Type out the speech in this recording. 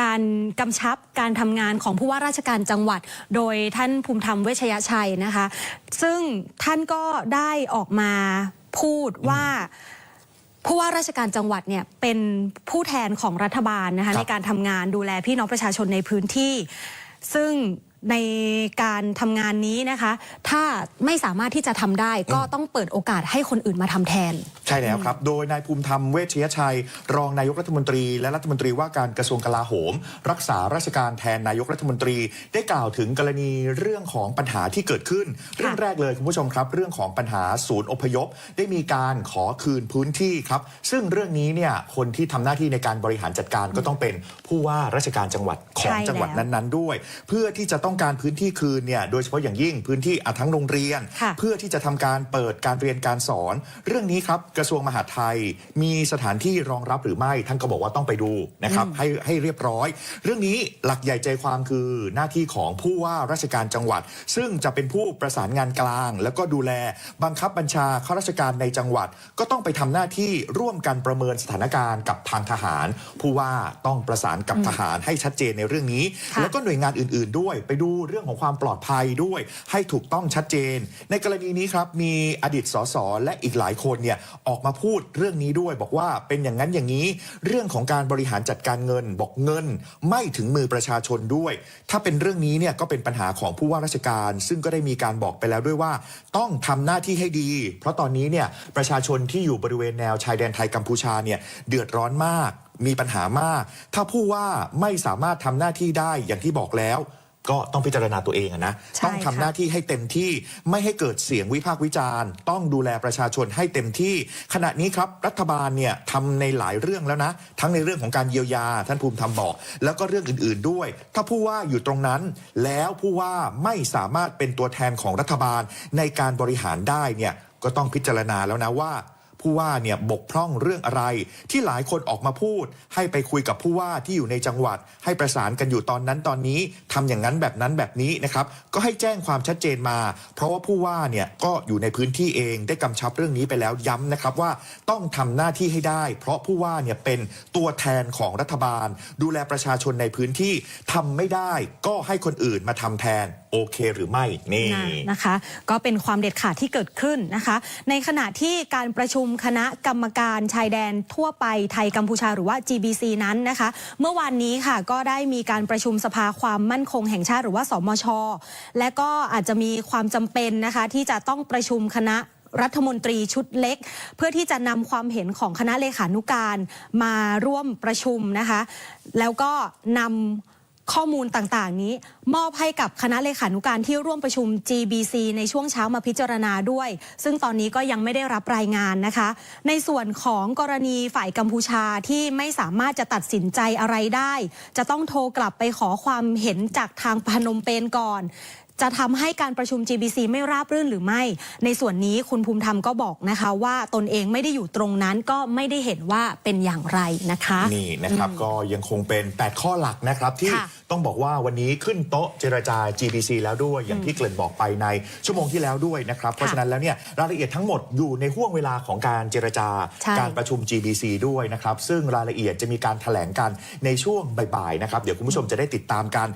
การกำชับการทำงานของผู้ว่าราชการจังหวัด โดยท่านภูมิธรรมเวชยชัยนะคะ ซึ่งท่านก็ได้ออกมาพูดว่าผู้ว่าราชการจังหวัดเนี่ยเป็นผู้แทนของรัฐบาลนะคะครับในการทำงานดูแลพี่น้องประชาชนในพื้นที่ ซึ่งในการทำงานนี้นะคะ ถ้าไม่สามารถที่จะทำได้ก็ต้องเปิดโอกาสให้คนอื่นมาทำแทน ใช่แล้วครับ โดยนายภูมิธรรมเวชยชัย รองนายกรัฐมนตรี และรัฐมนตรีว่าการกระทรวงกลาโหม รักษาราชการแทนนายกรัฐมนตรี ได้กล่าวถึงกรณีเรื่องของปัญหาที่เกิดขึ้น เรื่องแรกเลยคุณผู้ชมครับ เรื่องของปัญหาศูนย์อพยพ ได้มีการขอคืนพื้นที่ครับ ซึ่งเรื่องนี้เนี่ยคนที่ทำหน้าที่ในการบริหารจัดการก็ต้องเป็นผู้ว่าราชการจังหวัดของใช่จังหวัดแล้วนั้นๆด้วย เพื่อที่จะต้องการพื้นที่คืนเนี่ยโดยเฉพาะอย่างยิ่งพื้นที่อะทั้งโรงเรียนค่ะเพื่อที่จะทำการเปิดการเรียนการสอน เรื่องนี้ครับกระทรวงมหาดไทย มีสถานที่รองรับหรือไม่ ท่านก็บอกว่าต้องไปดูนะครับให้ให้เรียบร้อย เรื่องนี้หลักใหญ่ใจความคือหน้าที่ของผู้ว่าราชการจังหวัด ซึ่งจะเป็นผู้ประสานงานกลาง แล้วก็ดูแลบังคับบัญชาข้าราชการในจังหวัด ก็ต้องไปทำหน้าที่ร่วมกันประเมินสถานการณ์กับทางทหาร ผู้ว่าต้องประสานกับทหารให้ชัดเจนในเรื่องนี้ค่ะแล้วก็หน่วยงานอื่น ๆ ด้วย ไปดูเรื่องของความปลอดภัยด้วย ให้ถูกต้องชัดเจน ในกรณีนี้ครับมีอดีตสสและอีกหลายคนเนี่ยออกมาพูดเรื่องนี้ด้วยบอกว่าเป็นอย่างนั้นอย่างนี้ เรื่องของการบริหารจัดการเงิน บอกเงิน ไม่ถึงมือประชาชนด้วย ถ้าเป็นเรื่องนี้เนี่ยก็เป็นปัญหาของผู้ว่าราชการ ซึ่งก็ได้มีการบอกไปแล้วด้วยว่า ต้องทำหน้าที่ให้ดี เพราะตอนนี้เนี่ยประชาชนที่อยู่บริเวณแนวชายแดนไทยกัมพูชาเนี่ยเดือดร้อนมาก มีปัญหามาก ถ้าผู้ว่าไม่สามารถทำหน้าที่ได้อย่างที่บอกแล้ว ก็ต้องพิจารณาตัวเองอะนะ ใช่ต้องทำหน้าที่ให้เต็มที่ไม่ให้เกิดเสียงวิพากษ์วิจารณ์ ต้องดูแลประชาชนให้เต็มที่ ขณะนี้ครับรัฐบาลเนี่ยทำในหลายเรื่องแล้วนะ ทั้งในเรื่องของการเยียวยาท่านภูมิธรรมบอก แล้วก็เรื่องอื่นๆด้วย ถ้าผู้ว่าอยู่ตรงนั้น แล้วผู้ว่าไม่สามารถเป็นตัวแทนของรัฐบาลในการบริหารได้เนี่ยก็ต้องพิจารณาแล้วนะว่า ผู้ว่าเนี่ยบกพร่องเรื่องอะไร ที่หลายคนออกมาพูด ให้ไปคุยกับผู้ว่าที่อยู่ในจังหวัด ให้ประสานกันอยู่ตอนนั้นตอนนี้ทำอย่างนั้นแบบนั้นแบบนี้นะครับก็ให้แจ้งความชัดเจนมา เพราะว่าผู้ว่าเนี่ยก็อยู่ในพื้นที่เองได้กำชับเรื่องนี้ไปแล้วย้ำนะครับว่าต้องทำหน้าที่ให้ได้ เพราะผู้ว่าเนี่ยเป็นตัวแทนของรัฐบาล ดูแลประชาชนในพื้นที่ทำไม่ได้ ก็ให้คนอื่นมาทำแทนโอเคหรือไม่นี่นะนะคะ ก็เป็นความเด็ดขาดที่เกิดขึ้นนะคะ ในขณะที่การประชุมคณะกรรมการชายแดนทั่วไปไทยกัมพูชาหรือว่า GBC นั้นนะคะ เมื่อวานนี้ค่ะก็ได้มีการประชุมสภาความมั่นคงแห่งชาติหรือว่าสมช และก็อาจจะมีความจำเป็นนะคะที่จะต้องประชุมคณะรัฐมนตรีชุดเล็ก เพื่อที่จะนำความเห็นของคณะเลขานุการมาร่วมประชุมนะคะ แล้วก็นำ ข้อมูลต่างๆ นี้ มอบให้กับคณะเลขานุการที่ร่วมประชุม GBC ในช่วงเช้ามาพิจารณาด้วย ซึ่งตอนนี้ก็ยังไม่ได้รับรายงานนะคะ ในส่วนของกรณีฝ่ายกัมพูชาที่ไม่สามารถจะตัดสินใจอะไรได้ จะต้องโทรกลับไปขอความเห็นจากทางพนมเปญก่อน จะทำให้การประชุม GBC ไม่ราบรื่นหรือไม่ ในส่วนนี้คุณภูมิธรรมก็บอกนะคะว่าตนเองไม่ได้อยู่ตรงนั้นก็ไม่ได้เห็นว่าเป็นอย่างไรนะคะนี่นะครับก็ยังคงเป็น 8 ข้อหลักนะครับที่ค่ะต้องบอกว่าวันนี้ขึ้นโต๊ะเจรจา GBC แล้วด้วยอย่างที่เกริ่นบอกไปในชั่วโมงที่แล้วด้วยนะครับ เพราะฉะนั้นแล้วเนี่ยรายละเอียดทั้งหมดอยู่ในห่วงเวลาของการเจรจาใช่การประชุม GBC ด้วยนะครับ ซึ่งรายละเอียดจะมีการแถลงกันในช่วงบ่ายๆนะครับ เดี๋ยวคุณผู้ชมจะได้ติดตามกัน